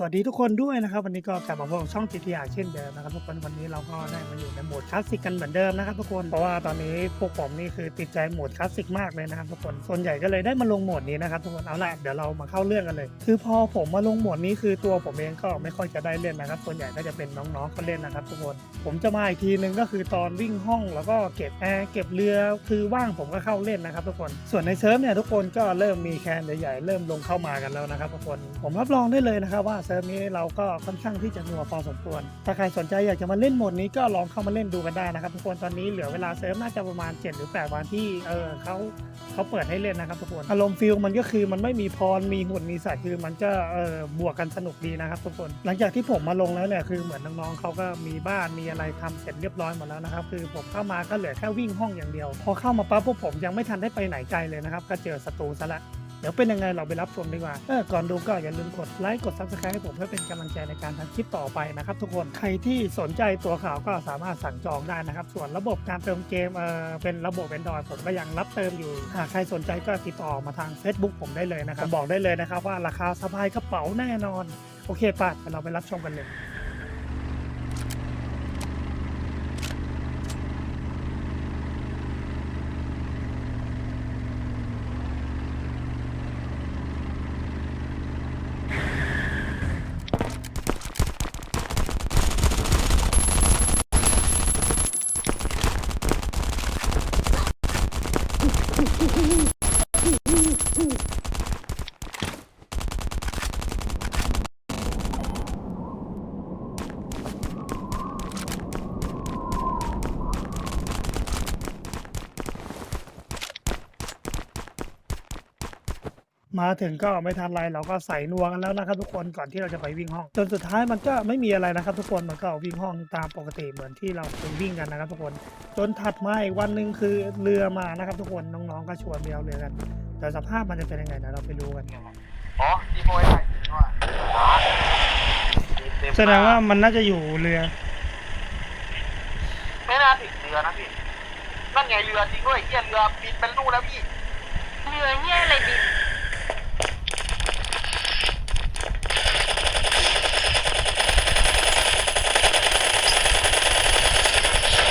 สวัสดีทุกคนด้วยนะครับ วันนี้ก็กลับมาพบกับช่อง GTR เช่นเดิมนะครับทุกคนวันนี้เราก็ได้มาอยู่ในโหมดคลาสสิกกันเหมือนเดิมนะครับทุกคนเพราะว่าตอนนี้พวกผมนี่คือติดใจโหมดคลาสสิกมากเลยนะครับทุกคนส่วนใหญ่ก็เลยได้มาลงโหมดนี้นะครับทุกคนเอาละเดี๋ยวเรามาเข้าเรื่องกันเลย คือพอผมมาลงโหมดนี้คือตัวผมเองก็ไม่ค่อยจะได้เล่นนะครับ ส่วนใหญ่ก็จะเป็นน้องๆเขาเล่นนะครับทุกคนผมจะมาอีกทีนึงก็คือตอนวิ่งห้องแล้วก็เก็บแอร์เก็บเรือคือว่างผมก็เข้าเล่นนะครับทุกคนส่วนในเซิร์ฟเนี่ยทุกคนก็เริ่มมีแคนใหญ่ๆเริ่มลงเข้ามากันแล้วนะครับทุกคนผมรับรองได้เลยนะครับว่าเซิร์ฟนี้เราก็ค่อนข้างที่จะหนัวพอสมควร ถ้าใครสนใจอยากจะมาเล่นโหมดนี้ก็ลองเข้ามาเล่นดูกันได้นะครับทุกคนตอนนี้เหลือเวลาเซิร์ฟน่าจะประมาณ 7 หรือ 8 วันที่เออเขาเขาเปิดให้เล่นนะครับทุกคนอารมณ์ฟิลมันก็คือมันไม่มีพรมีหุ่นมีสัตว์คือมันก็เออบวกกันสนุกดีนะครับทุกคนหลังจากที่ผมมาลงแล้วเนี่ยคือเหมือนน้องๆเขาก็มีบ้านมีอะไรทำเสร็จเรียบร้อยหมดแล้วนะครับคือผมเข้ามาก็เหลือแค่วิ่งห้องอย่างเดียว พอเข้ามาปั๊บพวกผมยังไม่ทันได้ไปไหนไกลเลยนะครับก็เจอศัตรูซะละ เดี๋ยวเป็นยังไงเราไปรับชมดีกว่าเออก่อนดูก็อย่าลืมกดไลค์กด subscribe ให้ผมเพื่อเป็นกำลังใจในการทำคลิปต่อไปนะครับทุกคนใครที่สนใจตัวข่าวก็สามารถสั่งจองได้นะครับ ส่วนระบบการเติมเกมเออเป็นระบบ Android ผมก็ยังรับเติมอยู่หากใครสนใจก็ติดต่อมาทาง Facebook ผมได้เลยนะครับบอกได้เลยนะครับว่าราคาสบายกระเป๋าแน่นอน โอเคป่ะเดี๋ยวเราไปรับชมกันเลย มาถึงก็ไม่ทันไรเราก็ใส่นัวกันแล้วนะครับทุกคนก่อนที่เราจะไปวิ่งห้อง จนสุดท้ายมันก็ไม่มีอะไรนะครับ ทุกคนมันก็วิ่งห้องตามปกติเหมือนที่เราเคยวิ่งกันนะครับ ทุกคนจนถัดมาอีกวันหนึ่งคือเรือมานะครับ ทุกคนน้องๆก็ชวนไปเอาเรือกัน แต่สภาพมันจะเป็นยังไงเดี๋ยวเราไปดูกันอ๋อที่โพยใส่ว่าแสดงว่ามันน่าจะอยู่เรือ ไม่น่าถึงเรือนะพี่นั่นไงเรือจริงด้วยเฮียเรือบินเป็นลูกแล้วพี่เรือเฮียอะไรบิน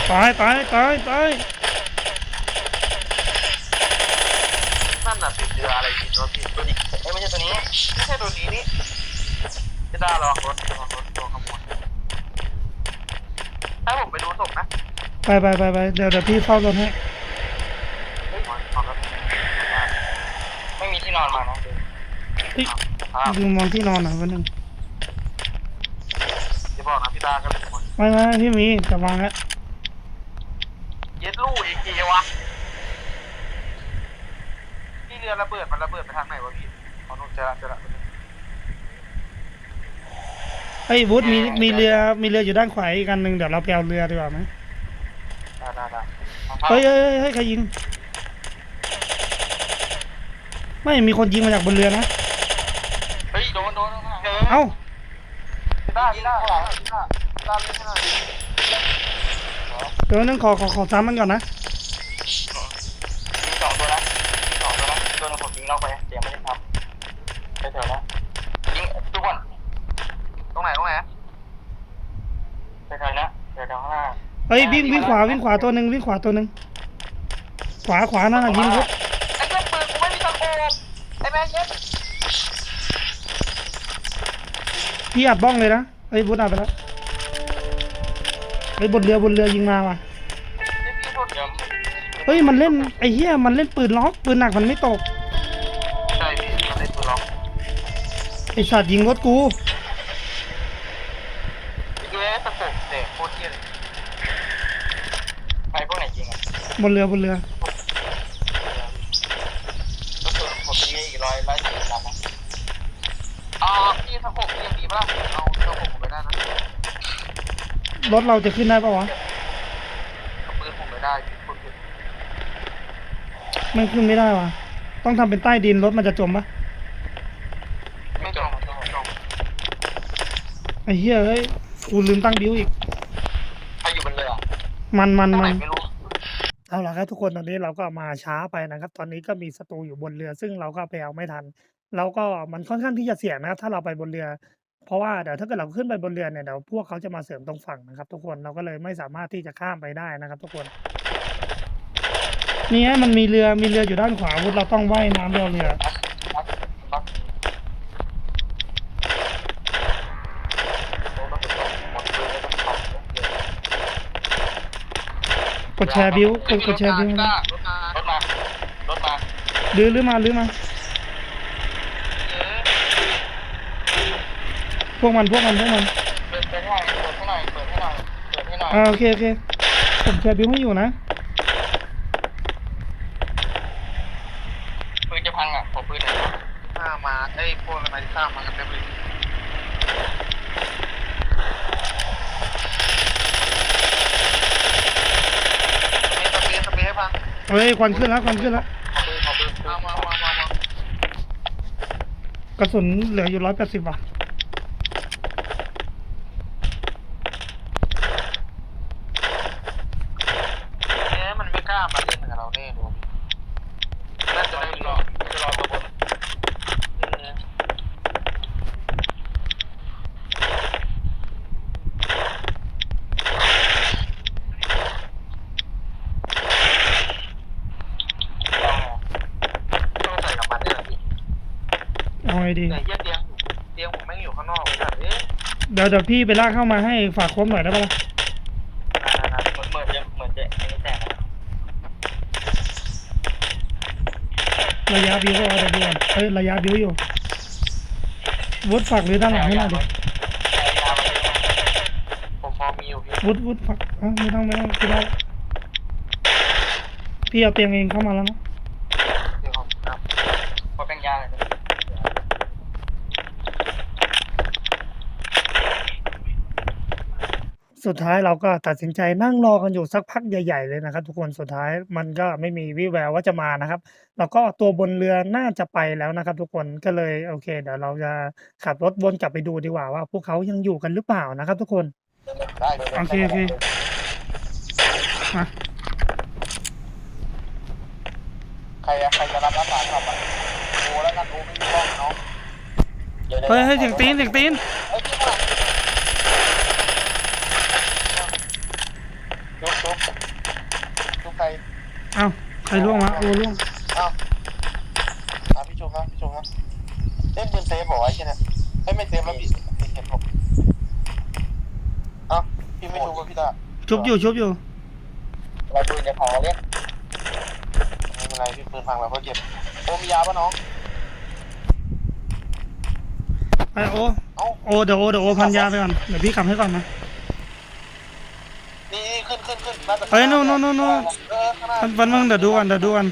ตายตายตายตายนั่นน่ะสิเรืออะไรบินรถพี่ตัวนี้เอ้ยไม่ใช่ตัวนี้ไม่ใช่ตัวนี้นี่จะได้ระวังรถระวังรถตัวขโมยให้ผมไปดูศพนะไปไปไปไปเดี๋ยวเดี๋ยวพี่เฝ้ารถให้เฮ้ยขอรถไม่มีที่นอนมานะเฮ้ยครับดูมองที่นอนหน่อยวันหนึ่งจะบอกนะพี่ตาก็เป็นคนไม่ไม่พี่มีจะวางแล้วเย็ดลูกอีกที วะที่เรือระเบิดมันระเบิดไปทางไหนวะพี่ขอหนุ่มเจอละเจอละไอ้ยวุฒมีมีเรือมีเรืออยู่ด้านขวาอีกอันหนึ่งเดี๋ยวเราไปเอาเรือดีกว่าไหมได้ได้ได้เฮ้ยเฮ้ยเฮ้ยเฮ้ยใครยิง ไม่มีคนยิงมาจากบนเรือนะเฮ้ยโดนโดนเอ้าได้ได้ได้ได้ได้ไม่ใช่เดี๋ยวนึงขอขอขอซ้ำมันก่อนนะ ยิงสองตัวนะสองตัวนะตัวนึงผมยิงนอกไปเสียงไม่ได้ทำไปเถอะนะยิงทุกคนตรงไหนตรงไหนไปเถอะนะเดี๋ยวข้างหน้าเฮ้ยวิ่งวิ่งขวาวิ่งขวาตัวหนึ่งวิ่งขวาตัวหนึ่งขวาขวานั่นน่ะยิงวุฒไอ้เจ้าปืนกูไม่มีตะโกนไอ้แม่เย็ดพี่อัดบ้องเลยนะเฮ้ยวุฒอัดไปแล้วเฮ้ยบนเรือบนเรือยิงมาว่ะที่พี่โดนยิงเฮ้ยมันเล่นไอ้เหี้ยมันเล่นปืนล็อกปืนหนักมันไม่ตก ไอสัตว์ยิงรถกูเย้ตะโกนเตะโคตรเยี่ยเลยไอ้พวกไหนจริงอะบนเรือบนเรือก็คือผมมีอีกร้อยร้อยสี่สิบนัดนะอ่าพี่ทั้งหกยังดีปะล่ะเอาทั้งหกผมไปได้นะรถเราจะขึ้นได้ปะวะกับปืนผมไม่ได้พี่คุณคือไม่ขึ้นไม่ได้ว่ะต้องทำเป็นใต้ดินรถมันจะจมปะ ไม่จงไม่จงไม่จง ไอ้เหี้ยเฮ้ยกูลืมตั้งบิวอีก ใครอยู่บนเรือมันมันตรงไหมันนไม่รู้เอาละครับทุกคนตอนนี้เราก็มาช้าไปนะครับ ตอนนี้ก็มีศัตรูอยู่บนเรือ ซึ่งเราก็ไปเอาไม่ทันเราก็มันค่อนข้างที่จะเสี่ยงนะครับถ้าเราไปบนเรือ เพราะว่าเดี๋ยวถ้าเกิดเราขึ้นไปบนเรือเนี่ยเดี๋ยวพวกเขาจะมาเสริมตรงฝั่งนะครับ ทุกคนเราก็เลยไม่สามารถที่จะข้ามไปได้นะครับ ทุกคนนี่ไงมันมีเรือมีเรืออยู่ด้านขวาอาวุธเราต้องว่ายน้ำไปเอาเรือ บักบักโอ้ต้องเป็นของหมดเลยต้องของ กดแชร์บิวกดกดแชร์บิวรถมารถมารถมาลื้อลื้อมาลื้อมา พวกมันพวกมันพวกมันเปิดให้หน่อยเปิดให้หน่อยเปิดให้หน่อยเปิดให้หน่อยอ่าโอเคโอเคผมแชร์บิวให้อยู่นะ ปืนจะพังอะขอปืนหน่อยข้ามาไอ้พวกอะไรที่ข้ามากันเต็มเลยสเปรย์สเปรย์ให้พัง เฮ้ ยควันขึ้นแล้วควันขึ้นแล้วขอปืนขอปืนมามามามามากระสุนเหลืออยู่ร้อยแปดสิบว่ะเอ๊ะมันไม่กล้ามาเล่นกับเราแน่ดูน่าจะได้รอจะรอตัวบนเออ ต้องใส่กับมันเนี่ยพี่ เอาไง ดี แต่เยี่ยเตียงเตียงผมแม่งอยู่ข้างนอกเลยเอ๊ะเดี๋ยวเดี๋ยวพี่ไปลากเข้ามาให้ฝากครบหน่อยได้ปะล่ะเหมือนเหมือนจะเหมือนจะไม่แตกระยะบิวก็เอาแต่บิวก่อนเอ้ยระยะบิวอยู่วุฒฝากหรือด้านหลังให้หน่อยดิผมพอมีอยู่พี่วุฒวุฒฝากอะไม่ต้องไม่ต้องพี่ได้พี่เอาเตียงเองเข้ามาแล้วนะ เดี๋ยวผมครับพอเป็นยาเลย สุดท้ายเราก็ตัดสินใจนั่งรอกันอยู่สักพักใหญ่ ๆ เลยนะครับ ทุกคนสุดท้ายมันก็ไม่มีวี่แววว่าจะมานะครับ แล้วก็ตัวบนเรือน่าจะไปแล้วนะครับ ทุกคนก็เลยโอเค เดี๋ยวเราจะขับรถวนกลับไปดูดีกว่าว่า พวกเขายังอยู่กันหรือเปล่านะครับ ทุกคนได้เลยโอเคโอเคมาใครอะใครจะรับรักษาครับอะโอ้แล้วกันโอ้ไม่มีห้องเนาะเฮ้ยเฮ้ยเสียงตีนเสียงตีนเฮ้ย พี่มาจุ๊บจุ๊บจุ๊บใครเอ้าใครล่วงวะโอ้ล่วงอ้าวอะพี่ชูครับพี่ชูครับเล่นปืนเซฟบอกไว้ใช่ไหมไม่ไม่เซฟแล้วพี่เห็นผมเอ้าพี่ไม่ชูกับพี่ตาชุบอยู่ชุบอยู่เราปืนจะพังเราเรียกไม่เป็นไรพี่ปืนพังเราก็เก็บโอมียาปะน้องไอโอเอ้าโอเดี๋ยวโอเดี๋ยวโอพันยาไปก่อนเดี๋ยวพี่ขับให้ก่อนนะนี่นี่ ขึ้นขึ้นขึ้นน่าจะเฮ้ย no no no no เออข้างหน้าวันวันเดี๋ยวดูกันเดี๋ยวดูกัน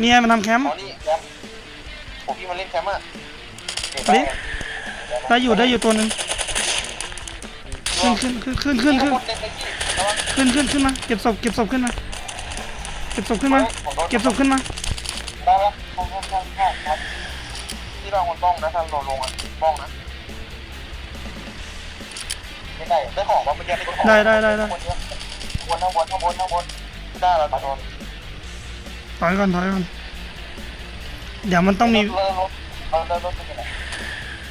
เนี่ยมันทำแคมป์อ๋อนี่แคมป์ผมพี่มาเล่นแคมป์อะเฮ้ยได้อยู่ได้อยู่ตัวหนึ่งขึ้นขึ้นขึ้นขึ้นขึ้นขึ้นเล่นไปที่ระวังขึ้นขึ้นขึ้นมาเก็บศพเก็บศพขึ้นมาเก็บศพขึ้นมาเก็บศพขึ้นมาได้ปะห้องห้องห้องห้องครับที่เราคนบ้องนะถ้าเราลงอะบ้องนะ ไม่ได้ได้ของว่าเมื่อกี้ได้ของได้ได้ได้ได้ วนทั้งวนทั้งวนทั้งวนได้เราจะโดนถอยก่อนถอยก่อนเดี๋ยวมันต้องมีเออรถเออแล้วรถไปไหน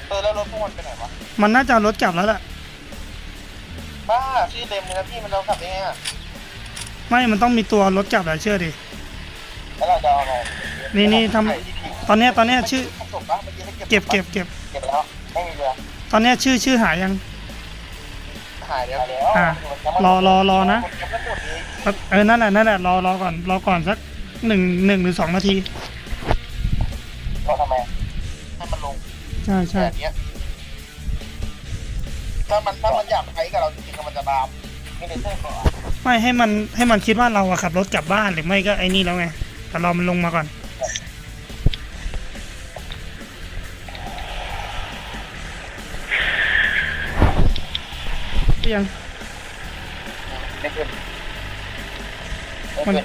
เออแล้วรถพวกมันไปไหนวะมันน่าจะเอารถกลับแล้วแหละบ้าชื่เต็มเลยนะพี่มันเราขับเองอะไม่มันต้องมีตัวรถกลับแหละเชื่อดิ แล้วเราจะเอาอะไรนี่นี่ทำ ตอนเนี้ยตอนเนี้ยชื่อเมื่อกี้ได้เก็บเก็บเก็บเก็บแล้วไม่มีเรือตอนเนี้ยชื่อชื่อหายยัง หายแล้วอะรอรอรอนะเก็บแล้วหมดเลยเออนั่นแหละนั่นแหละรอรอก่อนรอก่อนสักหนึ่งหนึ่งหรือสองนาทีเราทำไมให้มันลงใช่ใช่แบบเนี้ยถ้ามันถ้ามันอยากใช้กับเราจริงๆมันจะตามไม่ได้เพิ่มก่อนไม่ให้มันให้มันคิดว่าเราอะขับรถกลับบ้านหรือไม่ก็ไอ้นี่แล้วไงแต่เรามันลงมาก่อน ยังไม่ขึ้นมัน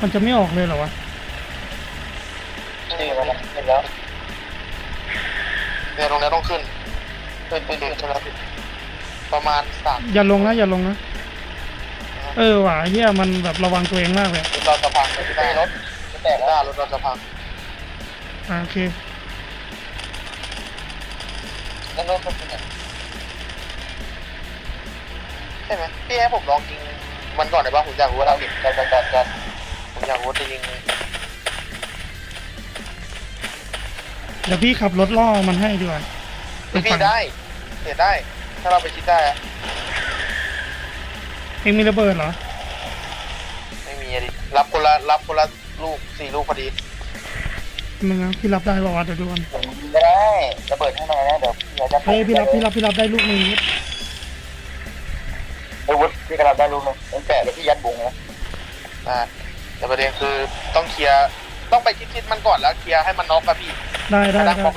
มันจะไม่ออกเลยเหรอวะนี่มันขึ้นแล้วเนี่ยตรงนี้ต้องขึ้นขึ้นขึ้นขึ้นใช่ไหมประมาณสามอย่าลงนะ อย่าลงนะ เออว่ะเฮียมันแบบระวังตัวเองมากเลยอะเราจะพังไม่ได้รถแตกได้รถเราจะพังอ่าโอเคแล้วก็เป็นไงใช่ไหมพี่ให้ผมลองยิงมันก่อนได้ป่ะผมอยากรู้ว่าเราเห็นกันกันกันกันผมอยากรู้จะยิงเดี๋ยวพี่ขับรถล่อมันให้ดีกว่าพี่ได้เสียได้ ถ้าเราไปชิดได้อะเองมีระเบิดเหรอ ไม่มีอะดิรับคนละรับคนละลูกสี่ลูกพอดีมึงนะพี่รับได้ป่าวะเดี๋ยวดูกันไม่ได้ระเบิดให้หน่อยนะเดี๋ยวพี่จะเฮ้ยพี่รับพี่รับพี่รับได้ลูกหนึง พี่กำลังได้ลูกนึงตั้งแต่เดี๋ยวพี่ยัดบุงนะอ่าแต่ประเด็นคือต้องเคลียร์ต้องไปชิดๆมันก่อนแล้วเคลียร์ให้มันน็อกกับพี่ได้ได้ถ้าได้พอ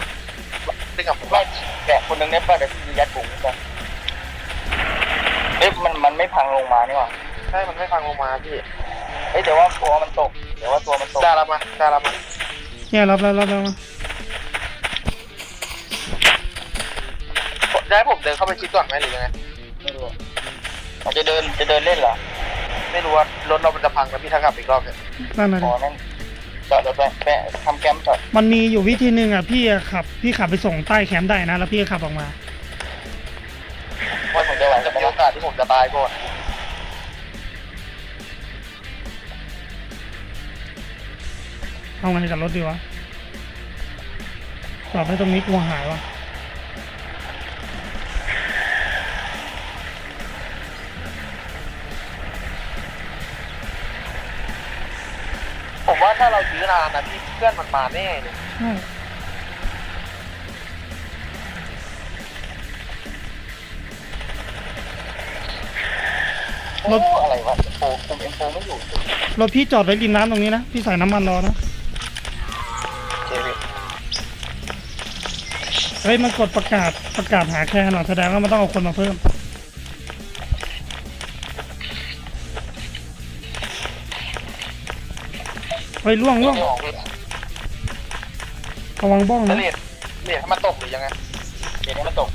ดึงกับผมไม่แกะคนนึงเนี่ยป่ะเดี๋ยวพี่ยัดบุงกันเอ๊ะมันมันไม่พังลงมานี่หว่าใช่มันไม่พังลงมาพี่เอ้ยเดี๋ยวว่าตัวมันตกเดี๋ยวว่าตัวมันตกได้รับมาได้รับมาเนี่ยรับแล้วรับแล้วมาจะให้ผมเดินเข้าไปชิดก่อนไหมหรือยังไงไม่รู้ จะเดินจะเดินเล่นเหรอ ไม่รู้ว่ารถเรามันจะพังแล้วพี่ถ้าขับอีกรอบเนี่ยนั่นน่ะอ๋ดิอนั่นจอดรถไปแปะทำแคมป์จอดมันมีอยู่วิธีหนึ่งอะพี่อะขับพี่ขับไปส่งใต้แคมป์ได้นะ แล้วพี่ก็ขับออกมา ว่าผมจะไหวจะมีโอกาสที่ผมจะตายก่อนเอาไงกับรถดีวะจอดไว้ตรงนี้กลัวหายวะ ว่าถ้าเรายื้อนานนะพี่เพื่อนมันมาแน่เลยใช่โอ้อะไรวะโอ้คุมเอ็มโฟไม่อยู่รถพี่จอดไว้ริมน้ำตรงนี้นะ พี่ใส่น้ำมันรอนะเจพี่เฮ้ยมันกดประกาศประกาศหาแค่หน่อยแสดงว่ามันต้องเอาคนมาเพิ่ม ฮ้ยล่วงล่วงไม่ออกพี่ระวังบ้องแล้วนะเหรียเหรียญให้มันตกหรือยังไงเหรียญให้มันตก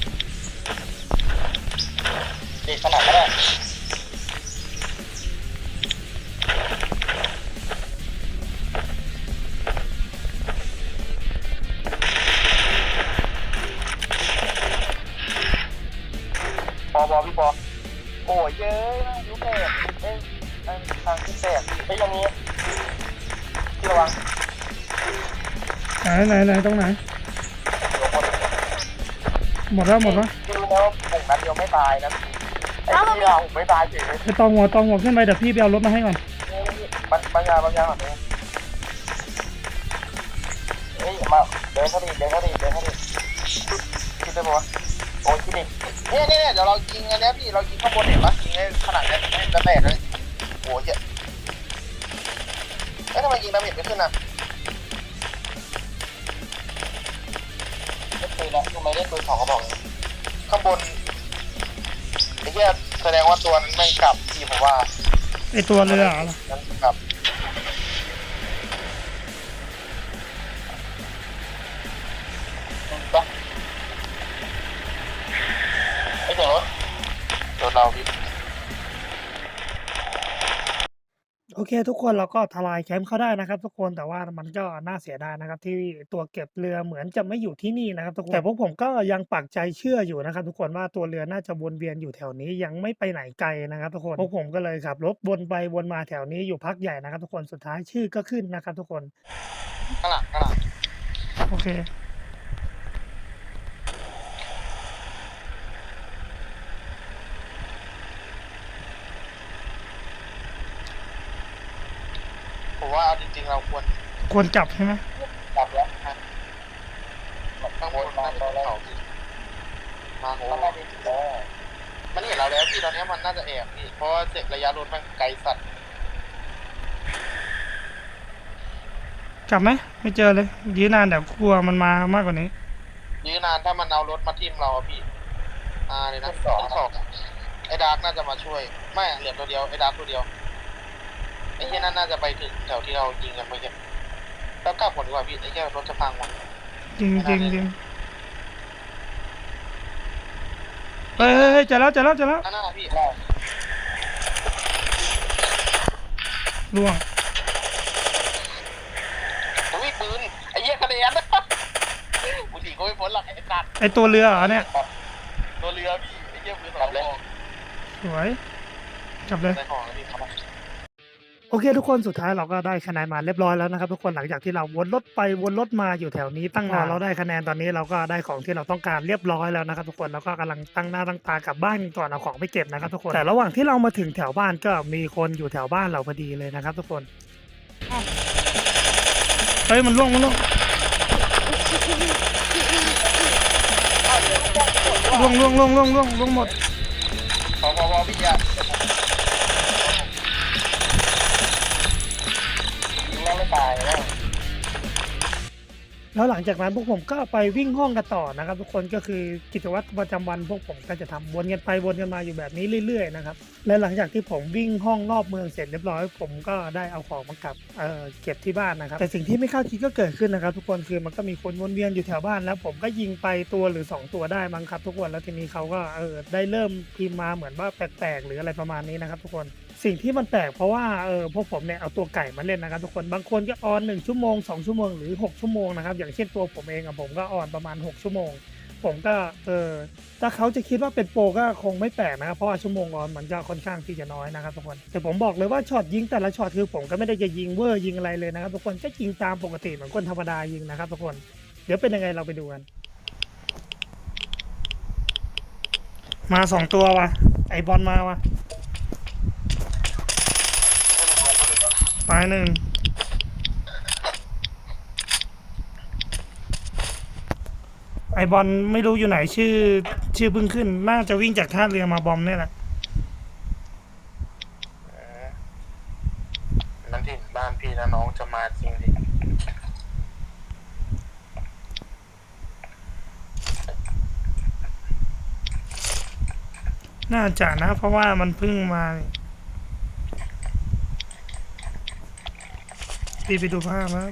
ดีขนาดนั้นอะปอบอพี่ปอโอ้ยเย้ยยุบแตกเอ้ยทางที่แตกไอ้ยอยังนี้ ระวังไหนไหนไหนตรงไหนเดี๋ยวคนหมดแล้วหมดแล้วพี่รู้แล้วปุ่งนั้นเดียวไม่ตายนะไอ้ที่เราไม่ตายเฉยเลยไปตองหัวตองหัวขึ้นไปเดี๋ยวพี่ไปเอารถมาให้ก่อนบางบางอย่างบางอย่างแบบนี้เฮ้ยมาเดินเข้าดิเดินเข้าดิเดินเข้าดิคิดได้ปะวะโอ้ยคิดดิเนี่ยเนี่ยเดี๋ยวเรายิงอันเนี้ยพี่เรายิงข้างบนเห็นปะยิงให้ขนาดเนี้ยให้จะแตกเลย ดาเมจไม่ขึ้นนะไม่เคยนะทำไมได้ปืนสองกระบอกเลยข้างบนไอ้เหี้ยแสดงว่าตัวนั้นไม่กลับที่ผมว่าไอตัวเรือเหรอ นั่นครับ เคทุกคนเราก็ทลายแคมป์เขาได้นะครับ ทุกคนแต่ว่ามันก็น่าเสียดายนะครับ ที่ตัวเก็บเรือเหมือนจะไม่อยู่ที่นี่นะครับทุกคนแต่พวกผมก็ยังปักใจเชื่ออยู่นะครับ ทุกคนว่าตัวเรือน่าจะวนเวียนอยู่แถวนี้ยังไม่ไปไหนไกลนะครับ ทุกคนพวกผมก็เลยขับรถวนไปวนมาแถวนี้อยู่พักใหญ่นะครับ ทุกคนสุดท้ายชื่อก็ขึ้นนะครับ ทุกคนข้างหลังข้างหลังโอเค ผมว่าเอาจริงๆเราควรควรจับใช่ไหมกลับแล้วนะข้างบนน่าจะเป็นเขามาโหมันเห็นเราแล้วพี่ตอนนี้มันน่าจะแอบพี่เพราะว่าเสร็จระยะรถมันไกลสัตว์จับไหมไม่เจอเลยยื้อนานเดี๋ยวกลัวมันมามากกว่านี้ยื้อนานถ้ามันเอารถมาทิ่มเราอะพี่อ่าเลยนะสองสองไอ้ดาร์กน่าจะมาช่วย ไม่เหลือตัวเดียวไอ้ดาร์กตัวเดียวไอ้เหี้ยนั่นน่าจะไปถึงแถวที่เรายิงกันเมื่อกี้แล้วกลับก่อนดีกว่าพี่ไอ้เหี้ยรถจะพังหมดจริงจริงจริงเฮ้ยเฮ้ยเฮ้ยเจอแล้วเจอแล้วเจอแล้วนั่นน่ะพี่ล่วงอุ้ยปืนไอ้เหี้ยคะแนนกูหนีก็ไม่พ้นหรอกไอ้สัตว์ไอตัวเรือเหรอเนี่ยตัวเรือพี่ไอ้เหี้ยมือสองเลยสวยจับเลย ใส่ของแล้วพี่ครับ โอเค ทุกคนสุดท้ายเราก็ได้คะแนนมาเรียบร้อยแล้วนะครับ ทุกคนหลังจากที่เราวนรถไปวนรถมาอยู่แถวนี้ตั้งนานเราได้คะแนนตอนนี้เราก็ได้ของที่เราต้องการเรียบร้อยแล้วนะครับ ทุกคนแล้วก็กำลังตั้งหน้าตั้งตากลับบ้านก่อนเอาของไปเก็บนะครับ ทุกคนแต่ระหว่างที่เรามาถึงแถวบ้านก็มีคนอยู่แถวบ้านเราพอดีเลยนะครับ ทุกคนเฮ้ยมันล่วงมันล่วงล่วงล่วงล่วงล่วงล่วงล่วงหมดพอพอพอพี่อะายแล้ว แล้วหลังจากนั้นพวกผมก็ไปวิ่งห้องกันต่อนะครับ ทุกคนก็คือกิจวัตรประจำวันพวกผมก็จะทำวนกันไปวนกันมาอยู่แบบนี้เรื่อยๆนะครับและหลังจากที่ผมวิ่งห้องรอบเมืองเสร็จเรียบร้อย ผมก็ได้เอาของมากลับเเก็บที่บ้านนะครับ แต่สิ่งที่ไม่คาดคิดก็เกิดขึ้นนะครับ ทุกคนคือมันก็มีคนวนเวียนอยู่แถวบ้าน แล้วผมก็ยิงไปตัวหรือ 2 ตัวได้มั้งครับ ทุกคนแล้วทีนี้เขาก็เออได้เริ่มพิมพ์มาเหมือนว่าแปลกๆหรืออะไรประมาณนี้นะครับ ทุกคน สิ่งที่มันแปลกเพราะว่าเออพวกผมเนี่ยเอาตัวไก่มาเล่นนะครับทุกคนบางคนก็ออน1ชั่วโมง2ชั่วโมงหรือ6ชั่วโมงนะครับอย่างเช่นตัวผมเองอะผมก็ออนประมาณ6ชั่วโมง ผมก็เออถ้าเขาจะคิดว่าเป็นโปรก็คงไม่แปลกนะครับเพราะว่าชั่วโมงออนมันก็ค่อนข้างที่จะน้อยนะครับทุกคนแต่ผมบอกเลยว่าช็อตยิงแต่ละช็อตคือผมก็ไม่ได้จะยิงเวอร์ยิงอะไรเลยนะครับทุกคนก็ยิงตามปกติเหมือนคนธรรมดายิงนะครับทุกคนเดี๋ยวเป็นยังไงเราไปดูกัน มาสองตัววะไอบอลมาวะ ตายหนึ่งไอบอลไม่รู้อยู่ไหนชื่อ ชื่อเพิ่งขึ้น น่าจะวิ่งจากท่าเรือมาบอมเนี่ยแหละนั่นที่บ้านพี่นะน้องจะมาจริงดิน่าจะนะ เพราะว่ามันเพิ่งมานี่ พี่ไปดูภาพนะ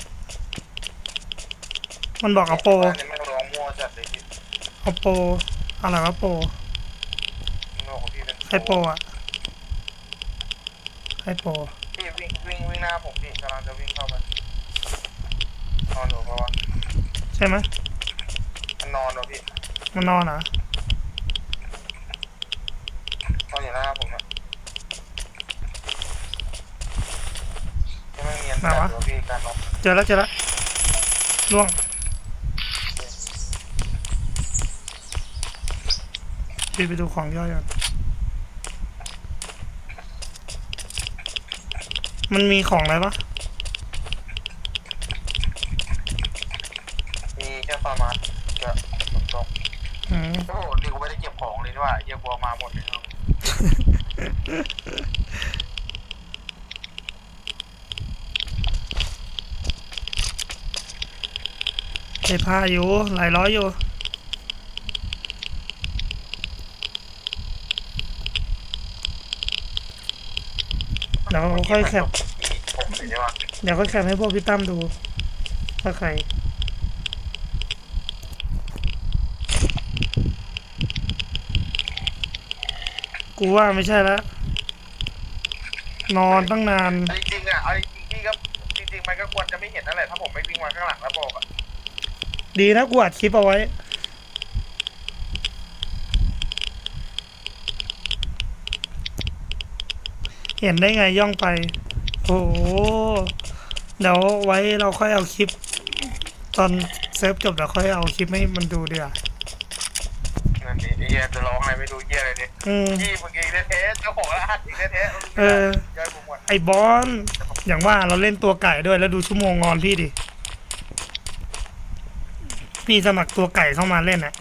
มันบอกเอาโปรบ้านนี้ไม่ร้องมั่วจัดเลยพี่เอาโปรอะไรวะโปรโง่ของพี่เป็นใครโปรอะใครโปรพี่วิ่งวิ่งวิ่งหน้าผมพี่กำลังจะวิ่งเข้าไปนอนอยู่เพราะว่าใช่ไหมมันนอนวะพี่มันนอนเหรอ นอนอยู่หน้าผมอะยังไม่เนียนจัดเลยวะพี่การนอนเจอแล้วเจอแล้วล่วง พี่ไปดูของย่อยก่อนมันมีของอะไรปะมีแค่ฟาร์มาสกับขนส่งอืมโอ้โหนี่กูไม่ได้เก็บของเลยด้วยเยี่ยบัวมาหมดเลยครับ เก็บผ้าอยู่ หลายร้อยอยู่ เดี๋ยวค่อยแคปเดี๋ยวค่อยแคปให้พวกพี่ตั้มดูถ้าใครกูว่าไม่ใช่แล้ว นอนตั้งนาน ดีนะกูอัดคลิปเอาไว้ เห็นได้ไงย่องไป โอ้โหเดี๋ยวไว้เราค่อยเอาคลิป ตอนเซิร์ฟจบเดี๋ยวค่อยเอาคลิปให้มันดูดีกว่านั่นดิไอ้เหี้ยจะร้องอะไรไม่รู้เหี้ยอะไรดิอืมพี่เมื่อกี้แท้ๆเจ้าของรหัสอีกแท้ๆเออย้ายผมหมดไอ้บอลอย่างว่าเราเล่นตัวไก่ด้วยแล้วดูชั่วโมงงอนพี่ดิ พี่สมัครตัวไก่เข้ามาเล่นอะ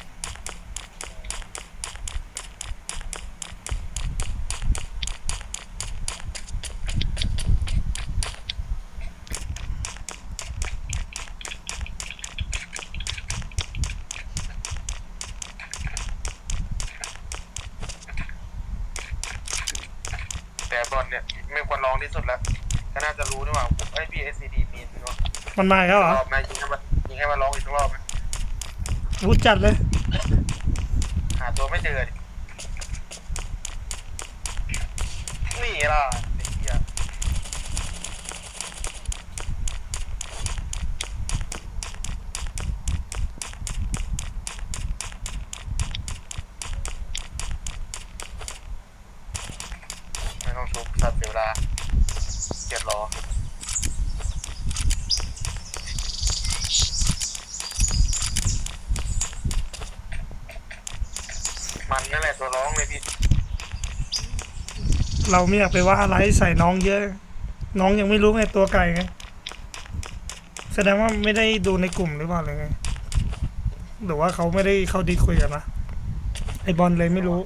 แต่บอลเนี่ยไม่ควรร้องที่สุดแล้วก็น่าจะรู้ด้วยว่าผมไอ้พี่ SCD มีนเนาะมันมาอีกแล้วเหรอ รอบนายยิงให้มันยิงให้มันร้องอีกสักรอบไหม รู้จัดเลย หาตัวไม่เจอดินี่ล่ะไอ้เหี้ย เวลาเกียดรอ มันนั่นแหละตัวร้องเลยพี่ เราไม่อยากไปว่าอะไรใส่น้องเยอะ น้องยังไม่รู้ไงตัวไก่ไงแสดงว่าไม่ได้ดูในกลุ่มหรือเปล่าเลยไงหรือว่าเขาไม่ได้เข้าดีคุยกันนะไอบอลเลยไม่รู้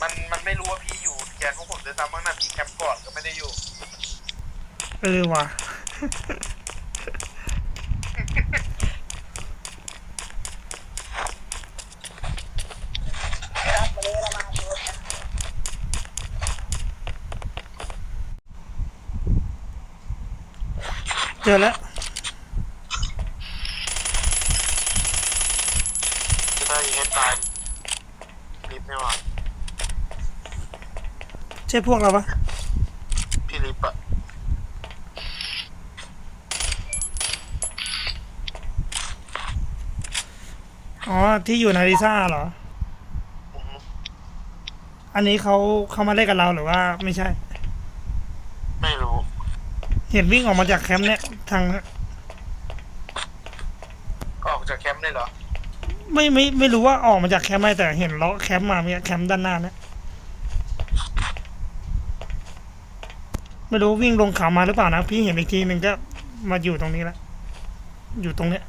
มันมันไม่รู้ว่าพี่อยู่แกนพวกผมจะซ้ำมั้งนะพี่แคมป์ก่อนก็ไม่ได้อยู่ เออว่ะ เจอแล้วจะได้ยิงให้ตายลิฟต์ไม่ว่าใช่พวกเราปะพี่ลิฟต์อะอ๋อ ที่อยู่นาริซ่าเหรอ อือฮึอันนี้เขาเขามาเล่นกับเราหรือว่าไม่ใช่ไม่รู้ เห็นวิ่งออกมาจากแคมป์เนี่ยทางออกจากแคมป์ได้เหรอ ไม่ไม่ไม่รู้ว่าออกมาจากแคมป์ไหมแต่เห็นเลาะแคมป์มาเนี่ยแคมป์ด้านหน้าเนี่ยไม่รู้วิ่งลงเขามาหรือเปล่านะ พี่เห็นอีกทีหนึ่งก็มาอยู่ตรงนี้แล้วอยู่ตรงเนี้ย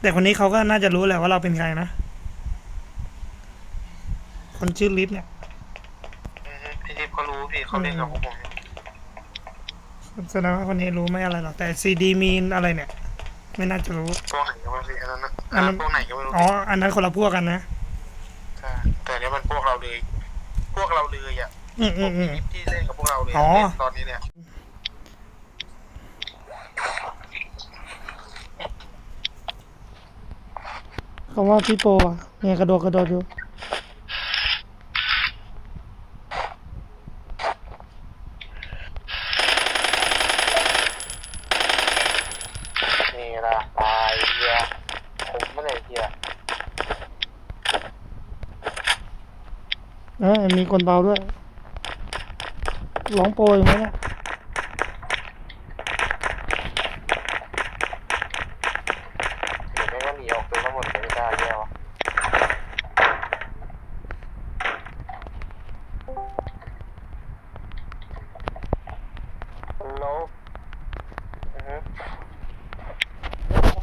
แต่คนนี้เขาก็น่าจะรู้แหละว่าเราเป็นใครนะ คนชื่อลิฟเนี่ยอือฮึพี่ลิฟต์เขารู้พี่เขาเล่นกับพวกผมอยู่แสดงว่าคนนี้รู้ไม่อะไรหรอกแต่ซีดีมีนอะไรเนี่ย ไม่น่าจะรู้พวกไหนก็ไม่รู้อันนั้นนะอันนั้นพวกไหนก็ไม่รู้อ๋ออันนั้นคนละพวกกันนะใช่แต่เนี้ยมันพวกเราเลย พวกเราเลยอะอืมพอืวกมอืมลิฟต์ที่เล่นกับพวกเราเลยอ๋อเล่นตอนนี้เนี่ย เขาว่าพี่โปอะเนี่ยกระโดดกระโดดอยู่นี่ละตายเฮียผมไม่ได้เฮียเออมีคนเบาด้วยร้องโปรอยู่ไหมเนี่ย เดี๋ยวแม่งก็หนีออกตัวทั้งหมดเลยไม่ได้แย่วะฮัลโหลอือฮึ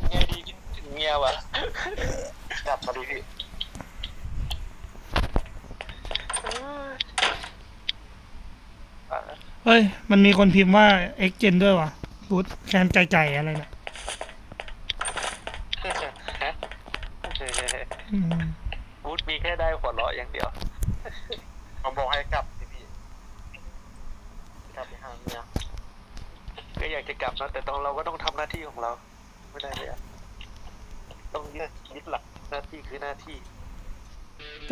เงียดีกินถึงเงียวะกลับมาดิพี่ เฮ้ย มันมีคนพิมพ์ว่าเอ็กเจนด้วยวะบูธแคนไก่ๆอะไรเนี่ยอืมบูธมีแค่ได้หัวเราะอย่างเดียวเขาบอกให้กลับสิพี่กลับไปหาเมียก็อยากจะกลับนะแต่ตอนเราก็ต้องทำหน้าที่ของเรา ไม่ได้เลยอะต้องยึดยึดหลักหน้าที่คือหน้าที่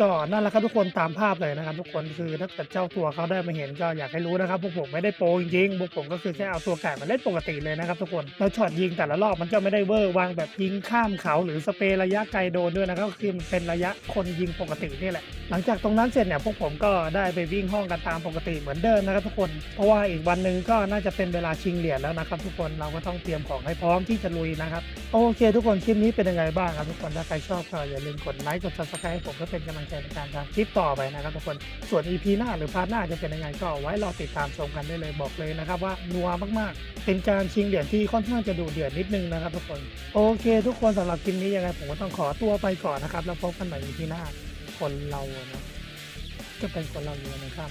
ก็นั่นแหละครับทุกคนตามภาพเลยนะครับ ทุกคนคือถ้าเกิดเจ้าตัวเขาได้มาเห็นก็อยากให้รู้นะครับพวกผมไม่ได้โปรจริงๆพวกผมก็คือแค่เอาตัวไก่มาเล่นปกติเลยนะครับทุกคนแล้วช็อตยิงแต่ละรอบมันก็ไม่ได้เวอร์วางแบบยิงข้ามเขาหรือสเปรย์ระยะไกลโดนด้วยนะครับคือมันเป็นระยะคนยิงปกตินี่แหละ หลังจากตรงนั้นเสร็จเนี่ยพวกผมก็ได้ไปวิ่งห้องกันตามปกติเหมือนเดิมนะครับทุกคนเพราะว่าอีกวันหนึ่งก็น่าจะเป็นเวลาชิงเหรียญแล้วนะครับทุกคนเราก็ต้องเตรียมของให้พร้อมที่จะลุยนะครับโอเค ทุกคนคลิปนี้เป็นยังไงบ้างครับทุกคนถ้าใครชอบก็อย่าลืมกดไลค์กด subscribe ให้ผมเพื่อเป็นกำลังใจในการทำคลิปต่อไปนะครับทุกคนส่วน EP หน้าหรือพาร์ทหน้าจะเป็นยังไงก็ไว้รอติดตามชมกันได้เลยบอกเลยนะครับว่านัวมากๆ เป็นการชิงเหรียญที่ค่อนข้างจะดูเดือดนิดนึงนะครับทุกคนโอเค ทุกคนสำหรับคลิปนี้ยังไงผมก็ต้องขอตัวไปก่อนนะครับแล้วพบกันใหม่ EP หน้าคนเรานะจะเป็นคนเราอยู่นะครับ